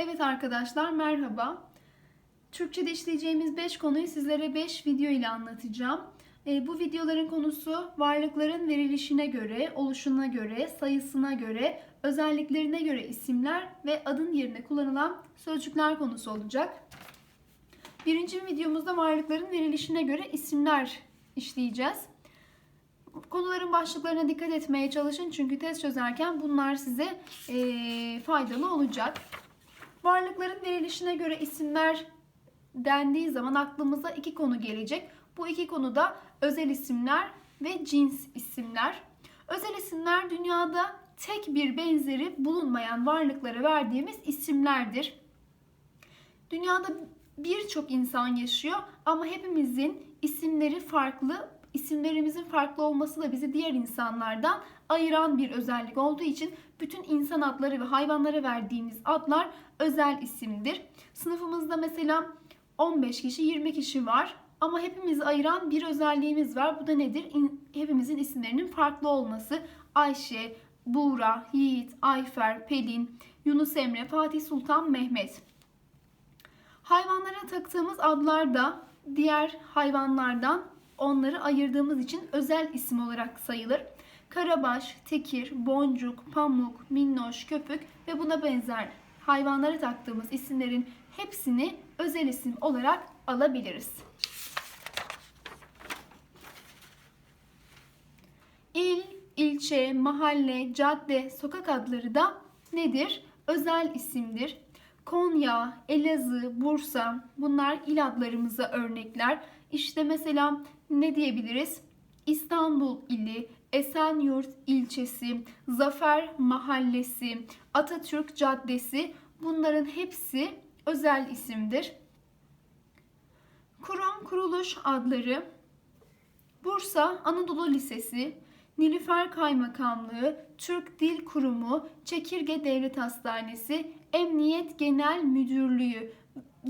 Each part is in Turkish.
Evet arkadaşlar merhaba. Türkçe'de işleyeceğimiz 5 konuyu sizlere 5 video ile anlatacağım. E, bu videoların konusu varlıkların verilişine göre, oluşuna göre, sayısına göre, özelliklerine göre isimler ve adın yerine kullanılan sözcükler konusu olacak. Birinci videomuzda varlıkların verilişine göre isimler işleyeceğiz. Konuların başlıklarına dikkat etmeye çalışın çünkü test çözerken bunlar size e, faydalı olacak. Varlıkların verilişine göre isimler dendiği zaman aklımıza iki konu gelecek. Bu iki konu da özel isimler ve cins isimler. Özel isimler dünyada tek bir benzeri bulunmayan varlıklara verdiğimiz isimlerdir. Dünyada birçok insan yaşıyor ama hepimizin isimleri farklı. İsimlerimizin farklı olması da bizi diğer insanlardan ayıran bir özellik olduğu için bütün insan adları ve hayvanlara verdiğimiz adlar özel isimdir. Sınıfımızda mesela 15 kişi, 20 kişi var. Ama hepimizi ayıran bir özelliğimiz var. Bu da nedir? Hepimizin isimlerinin farklı olması. Ayşe, Buğra, Yiğit, Ayfer, Pelin, Yunus Emre, Fatih Sultan, Mehmet. Hayvanlara taktığımız adlar da diğer hayvanlardan onları ayırdığımız için özel isim olarak sayılır. Karabaş, tekir, boncuk, pamuk, minnoş, köpük ve buna benzer hayvanlara taktığımız isimlerin hepsini özel isim olarak alabiliriz. İl, ilçe, mahalle, cadde, sokak adları da nedir? Özel isimdir. Konya, Elazığ, Bursa bunlar il adlarımıza örnekler. İşte mesela ne diyebiliriz? İstanbul ili, Esenyurt ilçesi, Zafer Mahallesi, Atatürk Caddesi bunların hepsi özel isimdir. Kurum kuruluş adları Bursa Anadolu Lisesi, Nilüfer Kaymakamlığı, Türk Dil Kurumu, Çekirge Devlet Hastanesi, Emniyet Genel Müdürlüğü.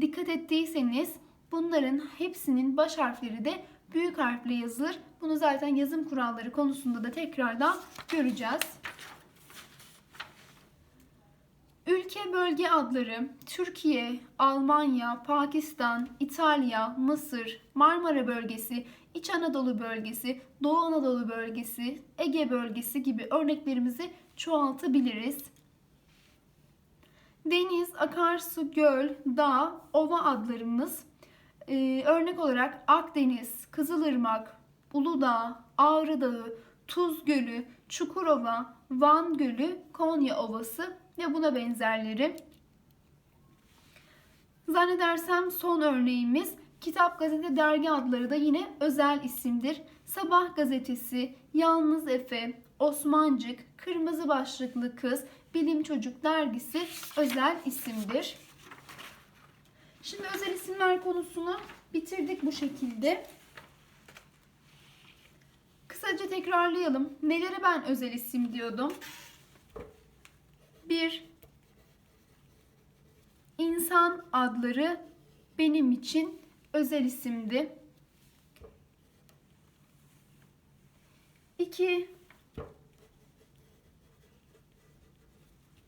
Dikkat ettiyseniz bunların hepsinin baş harfleri de büyük harfle yazılır. Bunu zaten yazım kuralları konusunda da tekrardan göreceğiz. Ülke bölge adları Türkiye, Almanya, Pakistan, İtalya, Mısır, Marmara bölgesi, İç Anadolu bölgesi, Doğu Anadolu bölgesi, Ege bölgesi gibi örneklerimizi çoğaltabiliriz. Deniz, akarsu, göl, dağ, ova adlarımız ee, örnek olarak Akdeniz, Kızılırmak, Uludağ, Ağrı Dağı, Tuz Gölü, Çukurova, Van Gölü, Konya Ovası ve buna benzerleri. Zannedersem son örneğimiz kitap, gazete, dergi adları da yine özel isimdir. Sabah gazetesi, Yalnız Efe, Osmancık, Kırmızı Başlıklı Kız, Bilim Çocuk dergisi özel isimdir. Şimdi özel isimler konusunu bitirdik bu şekilde. Kısaca tekrarlayalım. Nelere ben özel isim diyordum? Bir, insan adları benim için özel isimdi. İki,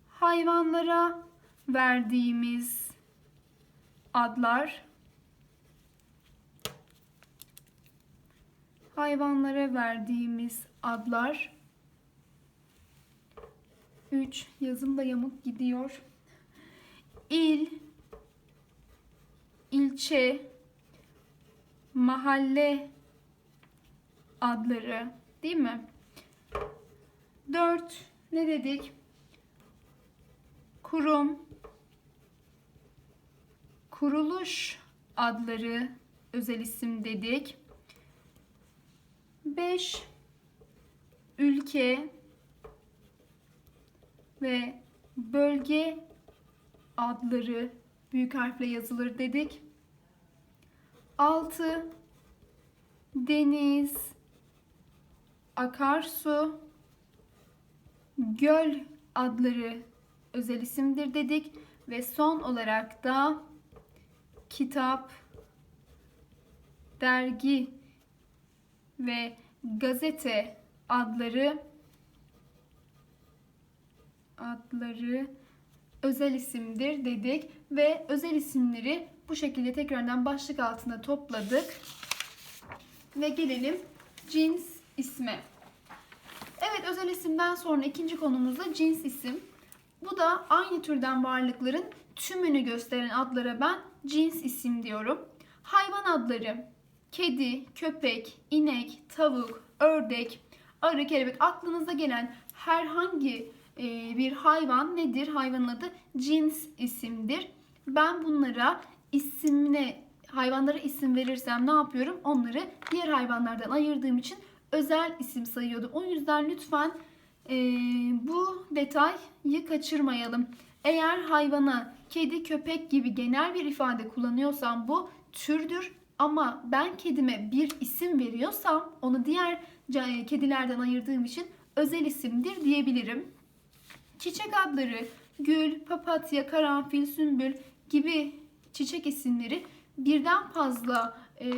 hayvanlara verdiğimiz adlar hayvanlara verdiğimiz adlar 3 yazım da yamuk gidiyor. İl ilçe mahalle adları değil mi? 4 ne dedik? Kurum kuruluş adları özel isim dedik. 5 ülke ve bölge adları büyük harfle yazılır dedik. 6 deniz, akarsu, göl adları özel isimdir dedik ve son olarak da kitap, dergi ve gazete adları adları özel isimdir dedik ve özel isimleri bu şekilde tekrardan başlık altına topladık. Ve gelelim cins isme. Evet özel isimden sonra ikinci konumuzda cins isim. Bu da aynı türden varlıkların tümünü gösteren adlara ben cins isim diyorum. Hayvan adları kedi, köpek, inek, tavuk, ördek, arı, kelebek aklınıza gelen herhangi e, bir hayvan nedir? Hayvanın adı cins isimdir. Ben bunlara isimine hayvanlara isim verirsem ne yapıyorum? Onları diğer hayvanlardan ayırdığım için özel isim sayıyordum. O yüzden lütfen e, bu detayı kaçırmayalım. Eğer hayvana kedi, köpek gibi genel bir ifade kullanıyorsam bu türdür. Ama ben kedime bir isim veriyorsam onu diğer kedilerden ayırdığım için özel isimdir diyebilirim. Çiçek adları gül, papatya, karanfil, sümbül gibi çiçek isimleri birden fazla e,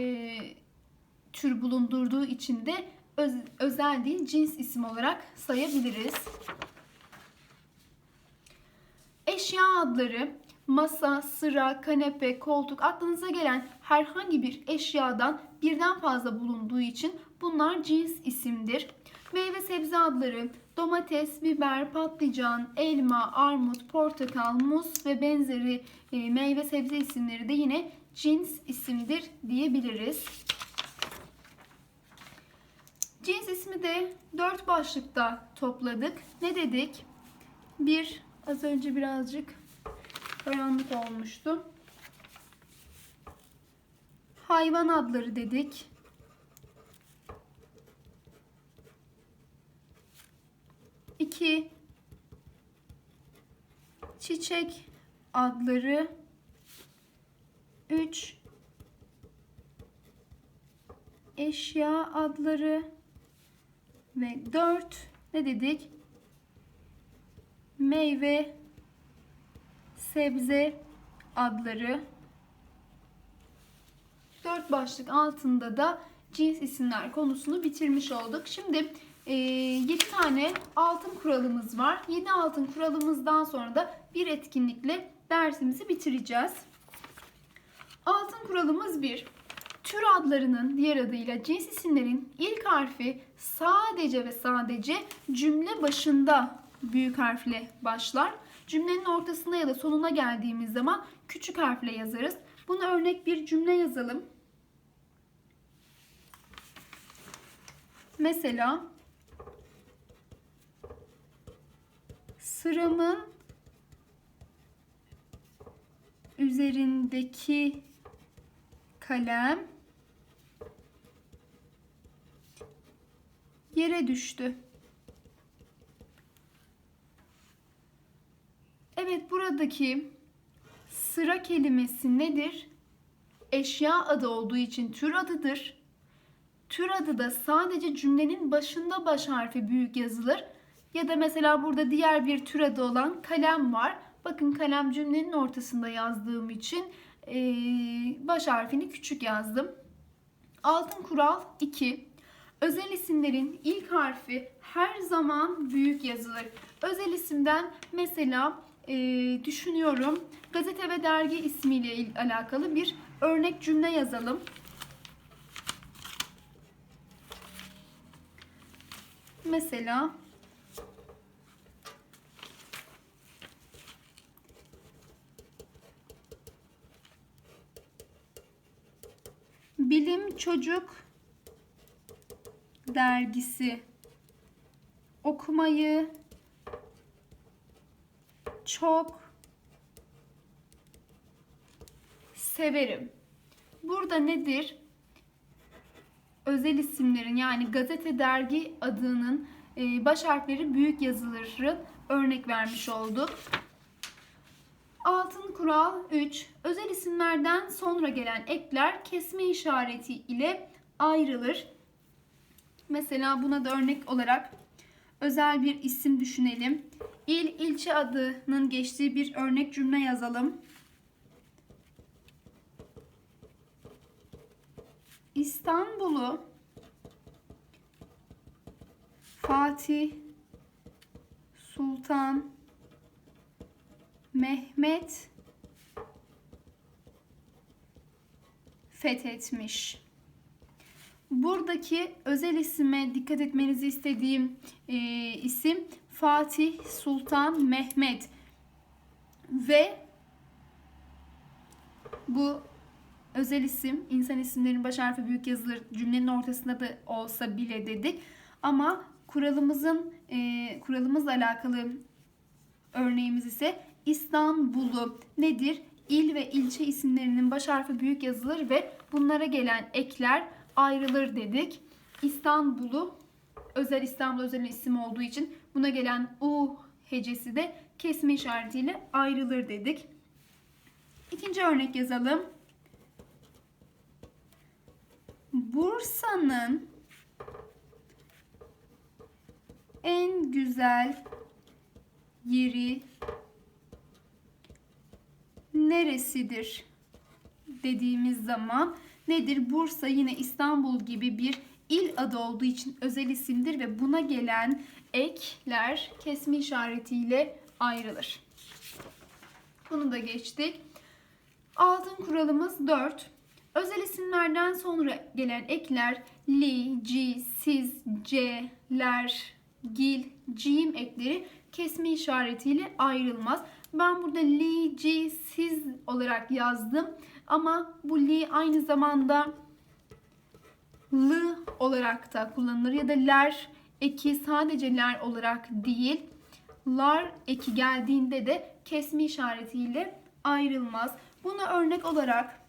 tür bulundurduğu için de öz, özel değil cins isim olarak sayabiliriz. Eşya adları masa, sıra, kanepe, koltuk aklınıza gelen herhangi bir eşyadan birden fazla bulunduğu için bunlar cins isimdir. Meyve sebze adları domates, biber, patlıcan, elma, armut, portakal, muz ve benzeri e, meyve sebze isimleri de yine cins isimdir diyebiliriz. Cins ismi de dört başlıkta topladık. Ne dedik? Bir, az önce birazcık karanlık olmuştu. Hayvan adları dedik. İki, çiçek adları. Üç, eşya adları. Ve dört, ne dedik? Meyve sebze adları. Dört başlık altında da cins isimler konusunu bitirmiş olduk. Şimdi e, 7 tane altın kuralımız var. 7 altın kuralımızdan sonra da bir etkinlikle dersimizi bitireceğiz. Altın kuralımız 1. Tür adlarının diğer adıyla cins isimlerin ilk harfi sadece ve sadece cümle başında büyük harfle başlar. Cümlenin ortasına ya da sonuna geldiğimiz zaman küçük harfle yazarız. Buna örnek bir cümle yazalım. Mesela sıramın üzerindeki kalem yere düştü. Evet buradaki sıra kelimesi nedir? Eşya adı olduğu için tür adıdır. Tür adı da sadece cümlenin başında baş harfi büyük yazılır. Ya da mesela burada diğer bir tür adı olan kalem var. Bakın kalem cümlenin ortasında yazdığım için baş harfini küçük yazdım. Altın kural 2. Özel isimlerin ilk harfi her zaman büyük yazılır. Özel isimden mesela e, düşünüyorum. Gazete ve dergi ismiyle alakalı bir örnek cümle yazalım. Mesela Bilim Çocuk dergisi okumayı çok severim. Burada nedir? Özel isimlerin yani gazete dergi adının e, baş harfleri büyük yazıları örnek vermiş olduk. Altın kural 3. Özel isimlerden sonra gelen ekler kesme işareti ile ayrılır. Mesela buna da örnek olarak özel bir isim düşünelim. İl, ilçe adının geçtiği bir örnek cümle yazalım. İstanbul'u Fatih Sultan Mehmet fethetmiş. Buradaki özel isime dikkat etmenizi istediğim e, isim Fatih Sultan Mehmet ve bu özel isim insan isimlerinin baş harfi büyük yazılır cümlenin ortasında da olsa bile dedik ama kuralımızın e, kuralımızla alakalı örneğimiz ise İstanbul'u nedir? İl ve ilçe isimlerinin baş harfi büyük yazılır ve bunlara gelen ekler ayrılır dedik. İstanbul'u özel İstanbul özel isim olduğu için buna gelen U hecesi de kesme işaretiyle ayrılır dedik. İkinci örnek yazalım. Bursa'nın en güzel yeri neresidir dediğimiz zaman nedir? Bursa yine İstanbul gibi bir il adı olduğu için özel isimdir ve buna gelen ekler kesme işaretiyle ayrılır. Bunu da geçtik. Altın kuralımız 4. Özel isimlerden sonra gelen ekler li, ci, siz, c, ler, gil, cim ekleri kesme işaretiyle ayrılmaz. Ben burada li, ci, siz olarak yazdım. Ama bu li aynı zamanda l olarak da kullanılır ya da ler eki sadece ler olarak değil lar eki geldiğinde de kesme işaretiyle ayrılmaz. Buna örnek olarak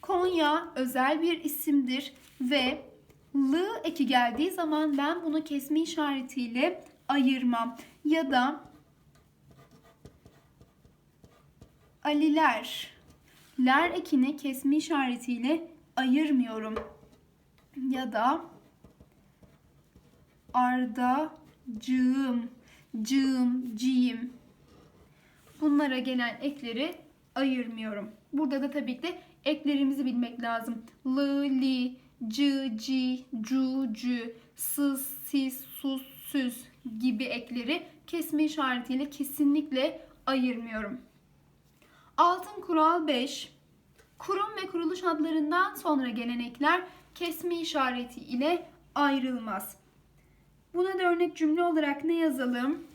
Konya özel bir isimdir ve l eki geldiği zaman ben bunu kesme işaretiyle ayırmam. Ya da Aliler. Ler ekini kesme işaretiyle ayırmıyorum. Ya da Arda, cığım, ciyim. Bunlara gelen ekleri ayırmıyorum. Burada da tabii ki de eklerimizi bilmek lazım. L, li, c, ci, cu, cü, sız, siz, sus, süz gibi ekleri kesme işaretiyle kesinlikle ayırmıyorum. Altın kural 5. Kurum ve kuruluş adlarından sonra gelen ekler kesme işareti ile ayrılmaz. Buna da örnek cümle olarak ne yazalım?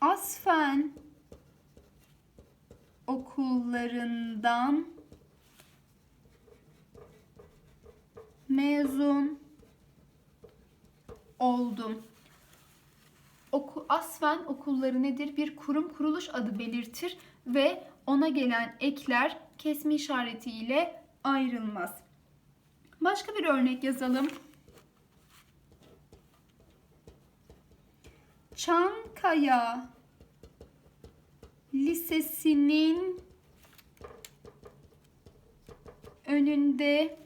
Asfen okullarından mezun oldum. Oku, Asfen okulları nedir? Bir kurum kuruluş adı belirtir ve ona gelen ekler kesme işareti ile ayrılmaz. Başka bir örnek yazalım. Çankaya Lisesi'nin önünde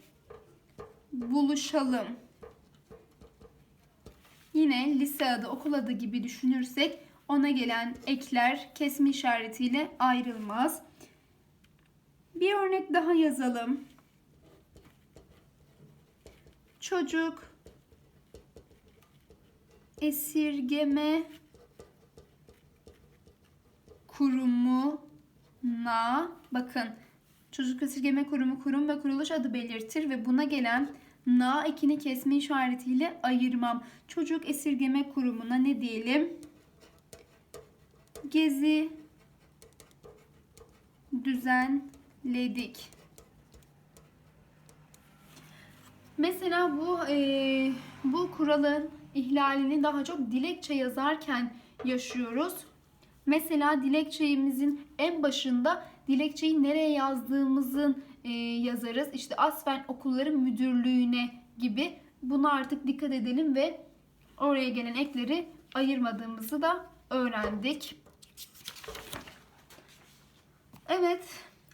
buluşalım. Yine lise adı, okul adı gibi düşünürsek ona gelen ekler kesme işaretiyle ayrılmaz. Bir örnek daha yazalım. Çocuk esirgeme kurumuna bakın çocuk esirgeme kurumu kurum ve kuruluş adı belirtir ve buna gelen na ekini kesme işaretiyle ayırmam. Çocuk esirgeme kurumuna ne diyelim? Gezi düzenledik. Mesela bu e, bu kuralın ihlalini daha çok dilekçe yazarken yaşıyoruz. Mesela dilekçemizin en başında dilekçeyi nereye yazdığımızın e, yazarız. İşte Asfen Okulları Müdürlüğü'ne gibi buna artık dikkat edelim ve oraya gelen ekleri ayırmadığımızı da öğrendik. Evet,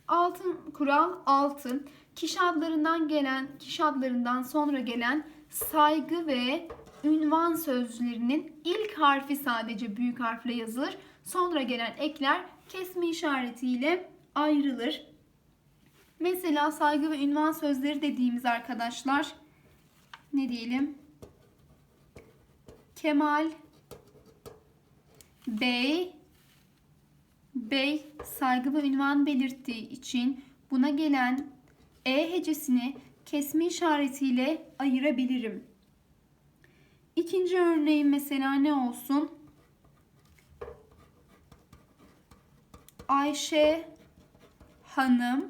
altın kural altın. Kişi adlarından gelen, kişi adlarından sonra gelen saygı ve ünvan sözlerinin ilk harfi sadece büyük harfle yazılır. Sonra gelen ekler kesme işaretiyle ayrılır. Mesela saygı ve ünvan sözleri dediğimiz arkadaşlar ne diyelim? Kemal Bey Bey saygı ve ünvan belirttiği için buna gelen E hecesini kesme işaretiyle ayırabilirim. İkinci örneğin mesela ne olsun? Ayşe Hanım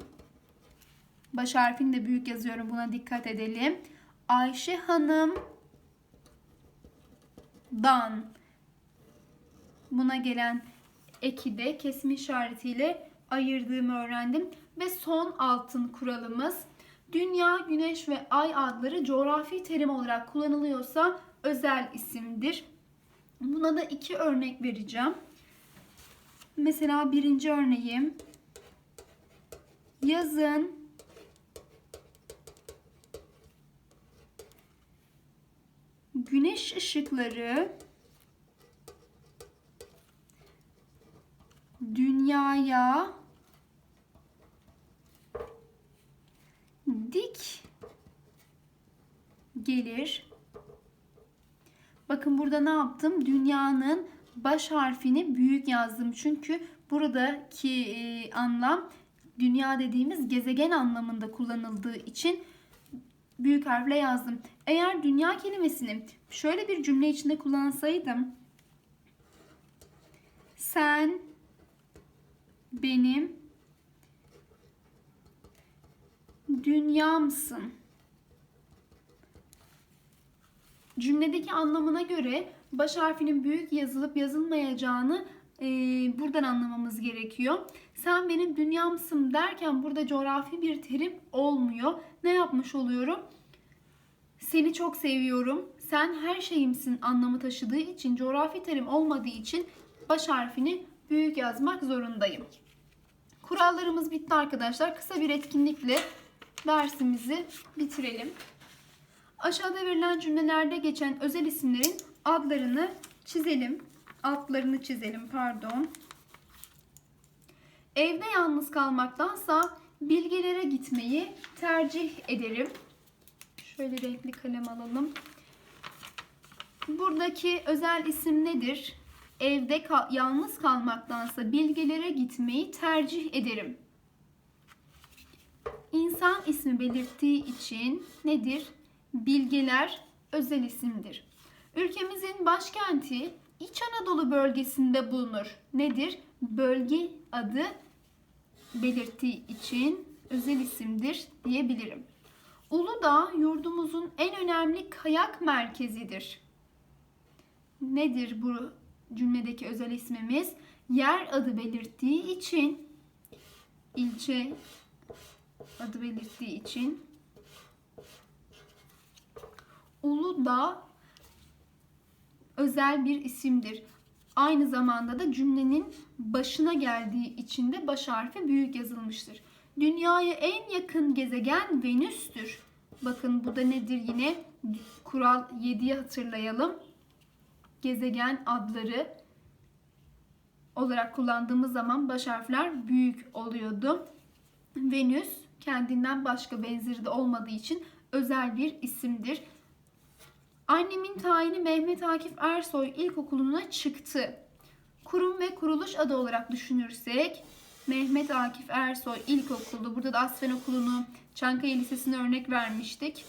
baş harfini de büyük yazıyorum buna dikkat edelim. Ayşe Hanım dan buna gelen eki de kesim işaretiyle ayırdığımı öğrendim. Ve son altın kuralımız Dünya, Güneş ve Ay adları coğrafi terim olarak kullanılıyorsa özel isimdir. Buna da iki örnek vereceğim. Mesela birinci örneğim yazın güneş ışıkları dünyaya dik gelir. Bakın burada ne yaptım? Dünyanın baş harfini büyük yazdım. Çünkü buradaki e, anlam dünya dediğimiz gezegen anlamında kullanıldığı için büyük harfle yazdım. Eğer dünya kelimesini şöyle bir cümle içinde kullansaydım. Sen benim dünyamsın. Cümledeki anlamına göre baş harfinin büyük yazılıp yazılmayacağını e, buradan anlamamız gerekiyor. Sen benim dünyamsın derken burada coğrafi bir terim olmuyor. Ne yapmış oluyorum? Seni çok seviyorum. Sen her şeyimsin anlamı taşıdığı için coğrafi terim olmadığı için baş harfini büyük yazmak zorundayım. Kurallarımız bitti arkadaşlar. Kısa bir etkinlikle dersimizi bitirelim. Aşağıda verilen cümlelerde geçen özel isimlerin adlarını çizelim. Altlarını çizelim pardon. Evde yalnız kalmaktansa bilgilere gitmeyi tercih ederim. Şöyle renkli kalem alalım. Buradaki özel isim nedir? Evde kal yalnız kalmaktansa bilgilere gitmeyi tercih ederim. İnsan ismi belirttiği için nedir? Bilgeler özel isimdir. Ülkemizin başkenti İç Anadolu bölgesinde bulunur. Nedir? Bölge adı belirttiği için özel isimdir diyebilirim. Uludağ yurdumuzun en önemli kayak merkezidir. Nedir bu cümledeki özel ismimiz? Yer adı belirttiği için ilçe adı belirttiği için Uludağ özel bir isimdir. Aynı zamanda da cümlenin başına geldiği için de baş harfi büyük yazılmıştır. Dünyaya en yakın gezegen Venüs'tür. Bakın bu da nedir yine? Kural 7'yi hatırlayalım. Gezegen adları olarak kullandığımız zaman baş harfler büyük oluyordu. Venüs kendinden başka benzeri de olmadığı için özel bir isimdir. Annemin tayini Mehmet Akif Ersoy İlkokulu'na çıktı. Kurum ve kuruluş adı olarak düşünürsek Mehmet Akif Ersoy İlkokulu, burada da Asfen Okulu'nu, Çankaya Lisesi'ne örnek vermiştik.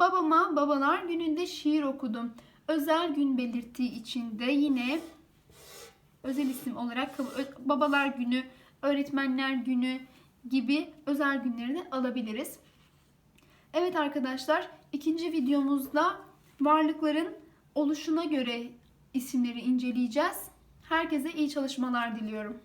Babama babalar gününde şiir okudum. Özel gün belirttiği için de yine özel isim olarak babalar günü, öğretmenler günü gibi özel günleri de alabiliriz. Evet arkadaşlar ikinci videomuzda varlıkların oluşuna göre isimleri inceleyeceğiz. Herkese iyi çalışmalar diliyorum.